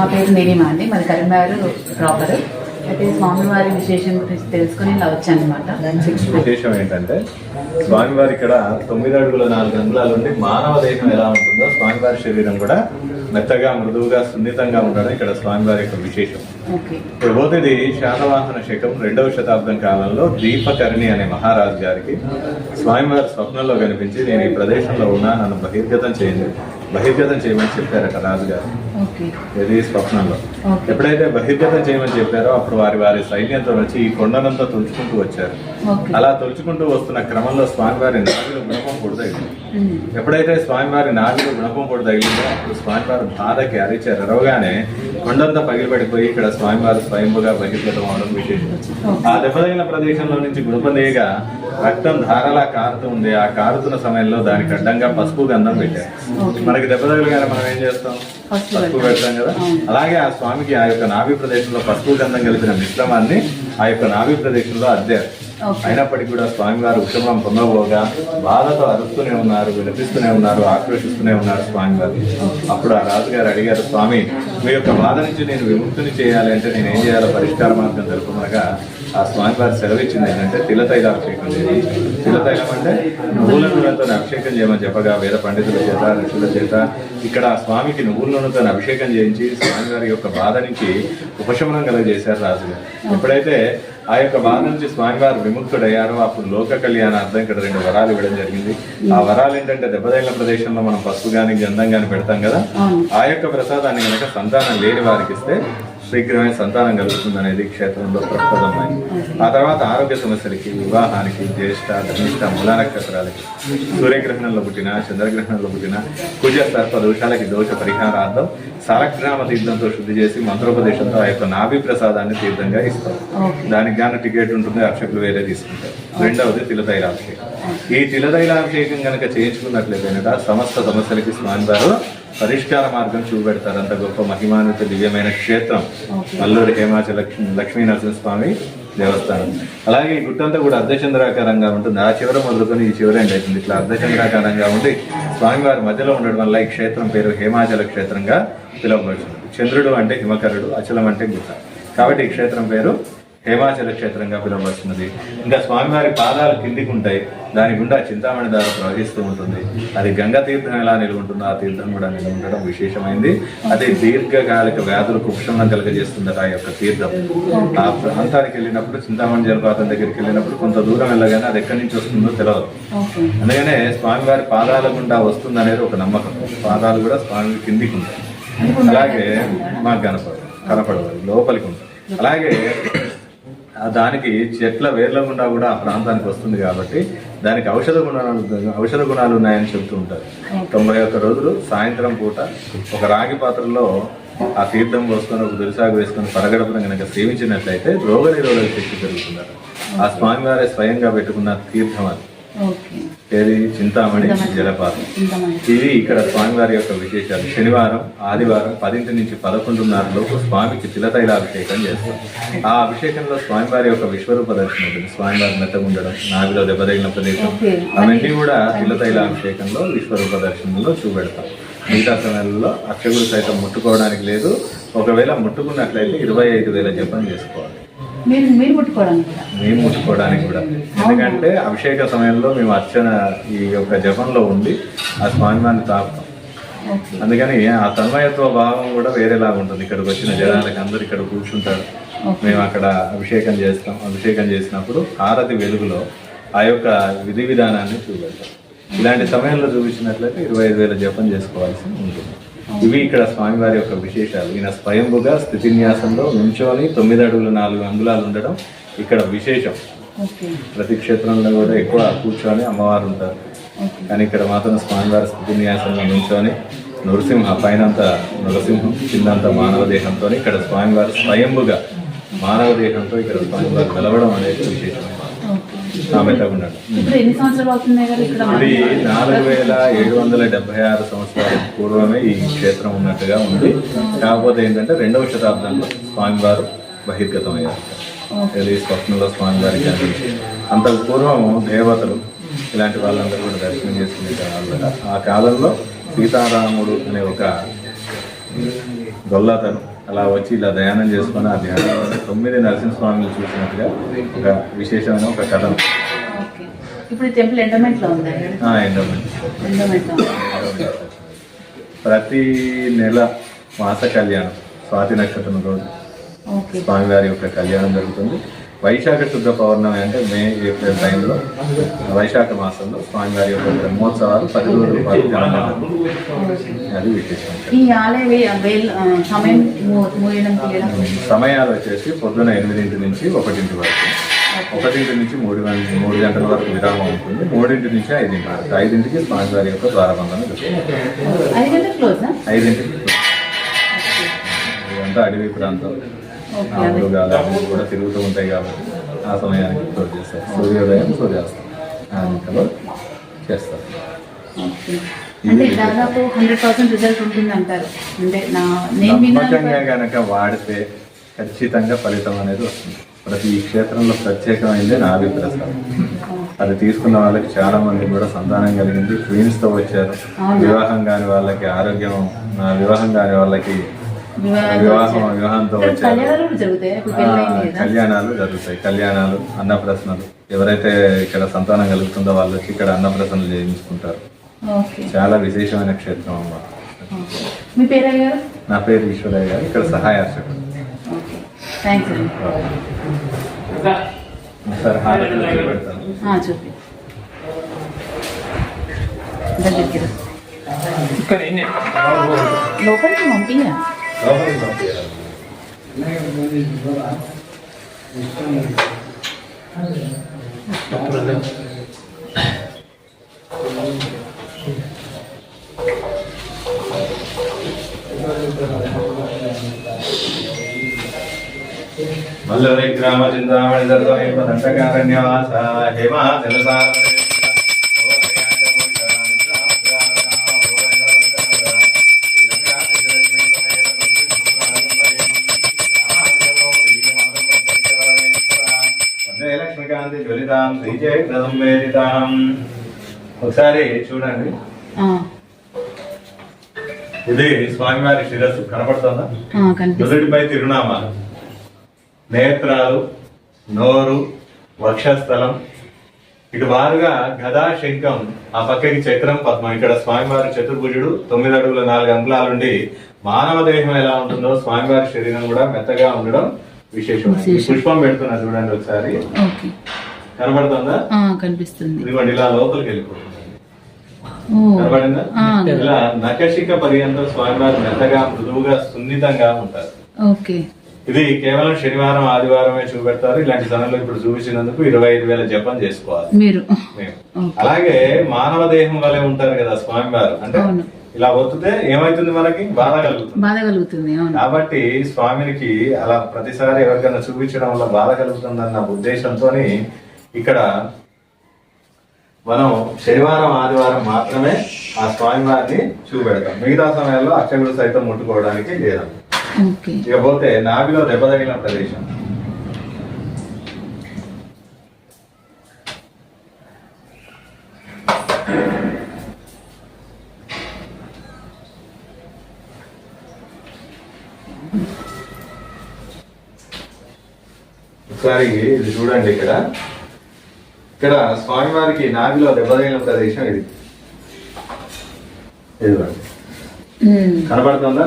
నా పేరు నీలిమా అండి. మరి కరీంనగర్ ప్రాపర్ అయితే స్వామివారి విశేషం గురించి తెలుసుకొని ఇలా వచ్చాను అనమాట విశేషం ఏంటంటే స్వామివారి ఇక్కడ తొమ్మిది అడుగుల నాలుగు అంగుళాలు ఉండి మానవ దేహం ఎలా ఉంటుందో స్వామివారి శరీరం కూడా మెత్తగా మృదువుగా సున్నితంగా ఉండడం ఇక్కడ స్వామివారి యొక్క విశేషం. ఓకే. ప్రబోధిది శాతవాహన శకం రెండవ శతాబ్దం కాలంలో దీపకర్ణి అనే మహారాజు గారికి స్వామివారి స్వప్నంలో కనిపించి నేను ఈ ప్రదేశంలో ఉన్నా నన్ను బహిర్గతం చేయండి. బహిర్గతం చేయమని చెప్పారట రాజుగారు. ఇది స్వప్నంలో. ఎప్పుడైతే బహిర్గతం చేయమని చెప్పారో అప్పుడు వారి వారి సైన్యంతో వచ్చి ఈ కొండనంతా తొలుచుకుంటూ వచ్చారు. అలా తొలుచుకుంటూ వస్తున్న క్రమంలో స్వామివారి నాగులు గుణపం పొడి తగిలింది. ఉమ్. ఎప్పుడైతే స్వామివారి నాగులు గుణపం పొడి తగిలిందో అప్పుడు స్వామివారు బాధకి అరిచారు. అరవగానే కొండంతా పగిలిపడిపోయి ఇక్కడ స్వామివారు స్వయంభుగా బహిర్గతం అవడం విశేషం. ఆ దెబ్బతగిన ప్రదేశంలో నుంచి గుణపదేగా రక్తం ధారలా కారుతూ ఉంది. ఆ కారుతున్న సమయంలో దానికి అడ్డంగా పసుపు గంధం పెట్టారు. మనకి దెబ్బ తగలగానే మనం ఏం చేస్తాం? పసుపు పెడతాం కదా? అలాగే ఆ స్వామికి ఆ యొక్క నాభి ప్రదేశంలో పసుపు గంధం కలిపిన మిశ్రమాన్ని ఆ యొక్క నాభి ప్రదేశంలో అద్దారు. అయినప్పటికీ కూడా స్వామివారు ఉత్సవం పొందబోగా బాధతో అరుస్తూనే ఉన్నారు విలపిస్తూనే ఉన్నారు ఆక్రోషిస్తూనే ఉన్నారు స్వామివారు. అప్పుడు ఆ రాజుగారు అడిగారు స్వామి మీ యొక్క బాధ నుంచి నేను విముక్తిని చేయాలి అంటే నేను ఏం చేయాలో పరిష్కార మార్గం తెలుపమనగా ఆ స్వామివారి సెలవు ఇచ్చింది ఏంటంటే తిలతైలాభిషేకం చేయి తిలతైలం అంటే నువ్వుల నూనెతో అభిషేకం చేయమని చెప్పగా వేద పండితుల చేత ఋషుల చేత ఇక్కడ ఆ స్వామికి నువ్వుల నూనెతో అభిషేకం చేయించి స్వామివారి యొక్క బాధ నుంచి ఉపశమనం కలగజేశారు రాజుగారు. ఎప్పుడైతే ఆ యొక్క బాధ నుంచి స్వామివారు విముక్తుడయ్యారో. అప్పుడు లోక కళ్యాణార్థం ఇక్కడ రెండు వరాలు ఇవ్వడం జరిగింది. ఆ వరాలు ఏంటంటే దెబ్బతైన ప్రదేశంలో మనం పసుపు గాని గంధం గాని పెడతాం కదా. ఆ యొక్క ప్రసాదాన్ని కనుక సంతానం లేని వారికి ఇస్తే శీఘ్రమే సంతానం కలుగుతుంది అనేది క్షేత్రంలో ప్రప్రదమైంది ఆ తర్వాత ఆరోగ్య సమస్యలకి వివాహానికి జ్యేష్ఠ ధనిష్ట మూల నక్షత్రాలకి సూర్యగ్రహణంలో పుట్టిన చంద్రగ్రహణంలో పుట్టిన కుజ సర్ప దోషాలకి దోష పరిహారార్థం సాలగ్రామ తీర్థంతో శుద్ధి చేసి మంత్రోపదేశంతో ఆ యొక్క నాభి ప్రసాదాన్ని తీర్థంగా ఇస్తారు దానికి గాను టికెట్ ఉంటుంది అర్చకులు వేరే తీసుకుంటారు. రెండవది తిలతైలాభిషేకం ఈ తిలతైలాభిషేకం కనుక చేయించుకున్నట్లయితే సమస్త సమస్యలకి స్వామివారు పరిష్కార మార్గం చూపెడతారు. అంత గొప్ప మహిమాన్విత దివ్యమైన క్షేత్రం. మల్లూరు హేమాచల లక్ష్మీ లక్ష్మీ నరసింహస్వామి దేవస్థానం. అలాగే ఈ గుట్టంతా కూడా అర్ధచంద్రాకారంగా ఉంటుంది. ఆ చివర మొదలుకొని ఈ చివర ఎండ్ అవుతుంది. ఇట్లా అర్ధచంద్రాకారంగా ఉండి స్వామివారి మధ్యలో ఉండడం వల్ల ఈ క్షేత్రం పేరు హేమాచల క్షేత్రంగా పిలువబడుతుంది. చంద్రుడు అంటే హిమకరుడు అచలం అంటే గుట్ట. కాబట్టి ఈ క్షేత్రం పేరు హేమాచల క్షేత్రంగా పిలువబడుతున్నది ఇంకా స్వామివారి పాదాలు కిందికి ఉంటాయి దాని గుండా చింతామణి ద్వారా ప్రవహిస్తూ ఉంటుంది. అది గంగా తీర్థం ఎలా నిలువుంటుందో ఆ తీర్థం కూడా నిలువ ఉండడం విశేషమైంది. అదే దీర్ఘకాలిక వ్యాధులకు ఉపశమనం కలగజేస్తుందట ఆ యొక్క తీర్థం. ఆ ప్రాంతానికి వెళ్ళినప్పుడు చింతామణి జలపాతం దగ్గరికి వెళ్ళినప్పుడు కొంత దూరం వెళ్ళగానే అది ఎక్కడి నుంచి వస్తుందో తెలియదు అందుకనే స్వామివారి పాదాల గుండా వస్తుంది అనేది ఒక నమ్మకం. పాదాలు కూడా స్వామి కిందికి ఉంటాయి అలాగే మాకు కనపడదు కనపడదు లోపలికి ఉంటుంది. అలాగే దానికి చెట్ల వేర్ల గుండా కూడా ఆ ప్రాంతానికి వస్తుంది కాబట్టి దానికి ఔషధ గుణాలు ఔషధ గుణాలు ఉన్నాయని చెబుతూ ఉంటారు. తొంభై ఒక్క రోజులు సాయంత్రం పూట ఒక రాగి పాత్రలో ఆ తీర్థం పోసుకొని ఒక దురిసాగు వేసుకొని పరగడపడం కనుక సేవించినట్లయితే రోగ నిరోధక శక్తి పెరుగుతుందట. ఆ స్వామివారే స్వయంగా పెట్టుకున్న తీర్థం అది. ఏది? చింతామణి జలపాతం. ఇవి ఇక్కడ స్వామివారి యొక్క విశేషాలు. శనివారం ఆదివారం పదింటి నుంచి పదకొండున్నర లోపు స్వామికి తిలతైలాభిషేకం చేస్తాం ఆ అభిషేకంలో స్వామివారి యొక్క విశ్వరూప దర్శనం ఉంటుంది. స్వామివారి మెత్తగుండడం నావిలో దెబ్బతగిన ప్రదేశం. అవన్నీ కూడా తిలతైలాభిషేకంలో విశ్వరూప దర్శనంలో చూపెడతాం. మిగతా సమయాల్లో అర్చకుడు సైతం ముట్టుకోవడానికి లేదు. ఒకవేళ ముట్టుకున్నట్లయితే ఇరవై ఐదు వేల జపం చేసుకోవాలి. మీరు మీరు ముట్టుకోవడానికి కూడా. మేము ముట్టుకోవడానికి కూడా. ఎందుకంటే అభిషేక సమయంలో మేము అర్చన ఈ యొక్క జపంలో ఉండి ఆ స్వామివారిని తాపుతాం అందుకని ఆ తన్మయత్వ భావం కూడా వేరేలాగా ఉంటుంది. ఇక్కడికి వచ్చిన జనాలకు అందరూ ఇక్కడ కూర్చుంటారు. మేము అక్కడ అభిషేకం చేస్తాం. అభిషేకం చేసినప్పుడు హారతి వెలుగులో ఆ యొక్క విధి విధానాన్ని చూపెడతాం. ఇలాంటి సమయంలో చూపించినట్లయితే ఇరవై ఐదు వేల జపం చేసుకోవాల్సి ఉంటుంది. ఇవి ఇక్కడ స్వామివారి యొక్క విశేషాలు. ఈయన స్వయంభుగా స్థితిన్యాసంలో నుంచోని తొమ్మిది అడుగులు నాలుగు అంగుళాలు ఉండడం ఇక్కడ విశేషం. ప్రతి క్షేత్రంలో కూడా ఎక్కువ కూర్చొని అమ్మవారు ఉంటారు. కానీ ఇక్కడ మాత్రం స్వామివారి స్థితిన్యాసంలో నుంచొని నృసింహ పైనంత నరసింహం కిందంత మానవ దేహంతో ఇక్కడ స్వామివారు స్వయంభుగా మానవ దేహంతో ఇక్కడ స్వామివారు వెలవడం అనేది విశేషమైన ఇది నాలుగు వేల ఏడు వందల డెబ్బై ఆరు సంవత్సరాల పూర్వమే ఈ క్షేత్రం ఉన్నట్టుగా ఉంది. కాకపోతే ఏంటంటే రెండవ శతాబ్దంలో స్వామివారు బహిర్గతం అయ్యారు స్వప్నంలో స్వామివారికి కనిపించి అంత పూర్వం దేవతలు ఇలాంటి వాళ్ళందరూ కూడా దర్శనం చేసుకునే వాళ్ళు ఆ కాలంలో సీతారాముడు అనే ఒక గొల్లాతను అలా వచ్చి ఇలా ధ్యానం చేసుకొని ఆ ధ్యానంలో తొమ్మిది నరసింహస్వామిని చూసినట్టుగా ఒక విశేషమైన ఒక కథ. ఇప్పుడు టెంపుల్ ఉందా? ఎండోమెంట్. ప్రతి నెల మాస కళ్యాణం స్వాతి నక్షత్రం రోజు. స్వామివారి యొక్క కళ్యాణం జరుగుతుంది. వైశాఖ శుద్ధ పౌర్ణమి అంటే మే ఏప్రిల్ టైంలో వైశాఖ మాసంలో స్వామివారి యొక్క బ్రహ్మోత్సవాలు పది రోజుల పాటు. అది విశేషం. సమయాలు వచ్చేసి పొద్దున ఎనిమిదింటి నుంచి ఒకటింటి వరకు. ఒకటింటి నుంచి మూడు గంటల మూడు గంటల వరకు విరామం ఉంటుంది. మూడింటి నుంచి ఐదింటి వరకు. ఐదింటికి స్వామివారి యొక్క ద్వారబంధన జరుగుతుంది. ఐదు గంటల క్లోజ్ ఐదింటికి ఇదంతా అడవి ప్రాంతం. ఆవులు గాలాలు కూడా తిరుగుతూ ఉంటాయి కాబట్టి ఆ సమయానికి క్లోజ్ చేస్తారు. సూర్యోదయం సూర్యాస్తం. ఆ దిశలో చేస్తారు. ఓకే. అంటే దాదాపు హండ్రెడ్ పర్సెంట్ రిజల్ట్ ఉంటుంది అంటారు. అంటే నా నేను విన్నాను నమ్మకంగా కనుక వాడితే ఖచ్చితంగా ఫలితం అనేది వస్తుంది. ప్రతి ఈ క్షేత్రంలో ప్రత్యేకమైంది నాభి ప్రసాదం అది తీసుకున్న వాళ్ళకి చాలా మంది కూడా సంతానం కలిగింది. తో వచ్చారు? వివాహం కాని వాళ్ళకి ఆరోగ్యం వివాహం కాని వాళ్ళకి వివాహం. వివాహంతో ఇక్కడ వచ్చారు. కళ్యాణాలు జరుగుతాయి? కళ్యాణాలు అన్నప్రసనలు. ఎవరైతే ఇక్కడ సంతానం కలుగుతుందో వాళ్ళు వచ్చి ఇక్కడ అన్నప్రసనలు చేయించుకుంటారు. ఓకే. చాలా విశేషమైన క్షేత్రం అమ్మ. మీ నా పేరు ఈశ్వరయ్య గారు ఇక్కడ సహాయ అర్చకుడు అండి సార్ హారతి పెడతాను. ఆ, చూపి. దగ్గరికి రా. లోపలికి పంపియ్యా లోపలికి పంపించాలి. మల్లరి గ్రామ చింతామణి దర్శన దండకారణ్యవాస హేమ లక్ష్మీకాంతి జ్వలితాం శ్రీజయ ప్రసంవేదితాం ఒకసారి చూడండి. ఇది స్వామివారి శిరస్సు. కనపడుతుందా? నుదుటిపై తిరునామాలు. నేత్రాలు నోరు వక్షస్థలం. ఇటు వారుగా గదా శంఖం ఆ పక్కకి చక్రం పద్మం. ఇక్కడ స్వామివారి చతుర్భుజుడు తొమ్మిది అడుగుల నాలుగు అంగుళాలుండి మానవ దేహం ఎలా ఉంటుందో స్వామివారి శరీరం కూడా మెత్తగా ఉండడం విశేషం. పుష్పం పెడుతున్నా చూడండి ఒకసారి. కనబడుతుందా? కనిపిస్తుంది. ఇదిగోండి ఇలా లోపలికి వెళ్ళిపోతుంది. కనబడిందా? ఇలా నకశిక పర్యంతం స్వామివారు మెత్తగా మృదువుగా సున్నితంగా ఉంటారు. ఓకే. ఇది కేవలం శనివారం ఆదివారమే చూపెడతారు. ఇలాంటి సమయంలో ఇప్పుడు చూపించినందుకు ఇరవై ఐదు వేల జపం చేసుకోవాలి. మీరు. అలాగే మానవ దేహం వలె ఉంటారు కదా స్వామివారు. అంటే. ఇలా ఒత్తితే ఏమైతుంది మనకి? బాధ కలుగుతుంది. బాధ కలుగుతుంది కాబట్టి స్వామినికి అలా ప్రతిసారి ఎవరికైనా చూపించడం వల్ల బాధ కలుగుతుందన్న ఉద్దేశంతో ఇక్కడ మనం శనివారం ఆదివారం మాత్రమే ఆ స్వామివారిని చూపెడతాం. మిగతా సమయాల్లో అక్షగుడు సైతం ముట్టుకోవడానికి లేదా ఇకపోతే నాభిలో దెబ్బ తగిలిన ప్రదేశం. ఒకసారి ఇది చూడండి ఇక్కడ. ఇక్కడ స్వామివారికి నాభిలో దెబ్బ తగిలిన ప్రదేశం ఇది. ఇదిగోండి. కనబడుతుందా?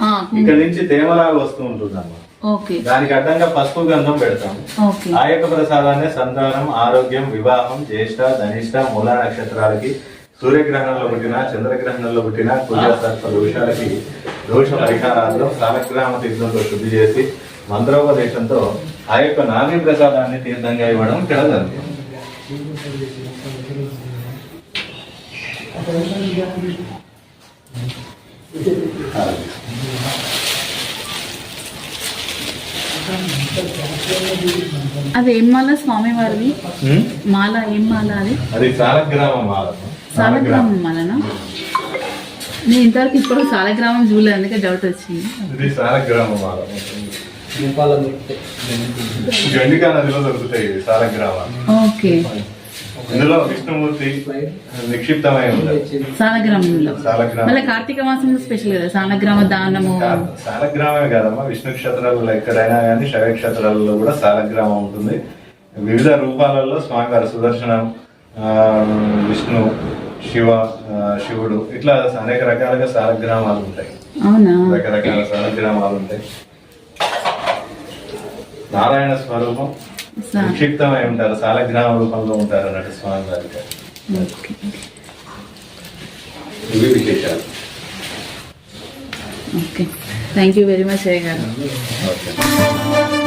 ఆ, ఇక్కడ నుంచి తేమలాగా వస్తూ ఉంటుందమ్మా దానికి అడ్డంగా పసుపు గంధం పెడతాం ఆ యొక్క ప్రసాదాన్ని సంతానం ఆరోగ్యం వివాహం జ్యేష్ఠ ధనిష్ట మూల నక్షత్రాలకి సూర్యగ్రహణంలో పుట్టిన చంద్రగ్రహణంలో పుట్టిన సర్ప దోషాలకి దోష పరిహారాల్లో సాలగ్రామ తీర్థంతో శుద్ధి చేసి మంత్రోపదేశంతో ఆ యొక్క నాభి ప్రసాదాన్ని తీర్థంగా ఇవ్వడం ఇక్కడ జరుగుతుంది అది ఏం మాల? స్వామి వారిది? మాల ఏం మాల అది? అది సాలగ్రామం మాల. సాలగ్రామం మాలనా నేను ఇంతవరకు ఇప్పుడు సాలగ్రామం చూడలేదు అందుకే డౌట్ వచ్చింది. ఇది సాలగ్రామం గండికా నదిలో దొరుకుతాయి సాలగ్రామాలు. ఓకే. ఇందులో విష్ణుమూర్తి నిక్షిప్తమై సాలగ్రామంలో. సాలగ్రామం. మళ్ళీ కార్తీక మాసంలో స్పెషల్ కదా సాలగ్రామ దానము. సాలగ్రామమే కాదమ్మా విష్ణు క్షేత్రాలలో ఎక్కడైనా కానీ శైవ క్షేత్రాలలో కూడా సాలగ్రామం ఉంటుంది. వివిధ రూపాలలో స్వామివారి సుదర్శనం ఆ, విష్ణు శివ శివుడు. ఇట్లా అనేక రకాలుగా సాలగ్రామాలు ఉంటాయి. రకరకాల సాలగ్రామాలు ఉంటాయి. నారాయణ స్వరూపం సా- నిక్షిప్తమై ఉంటారు. సాలగ్రామ రూపంలో ఉంటారు అన్నట్టు స్వామి ఓకే. ఇవి విశేషాలు. Okay. Thank you very much అయ్య గారు. ఓకే.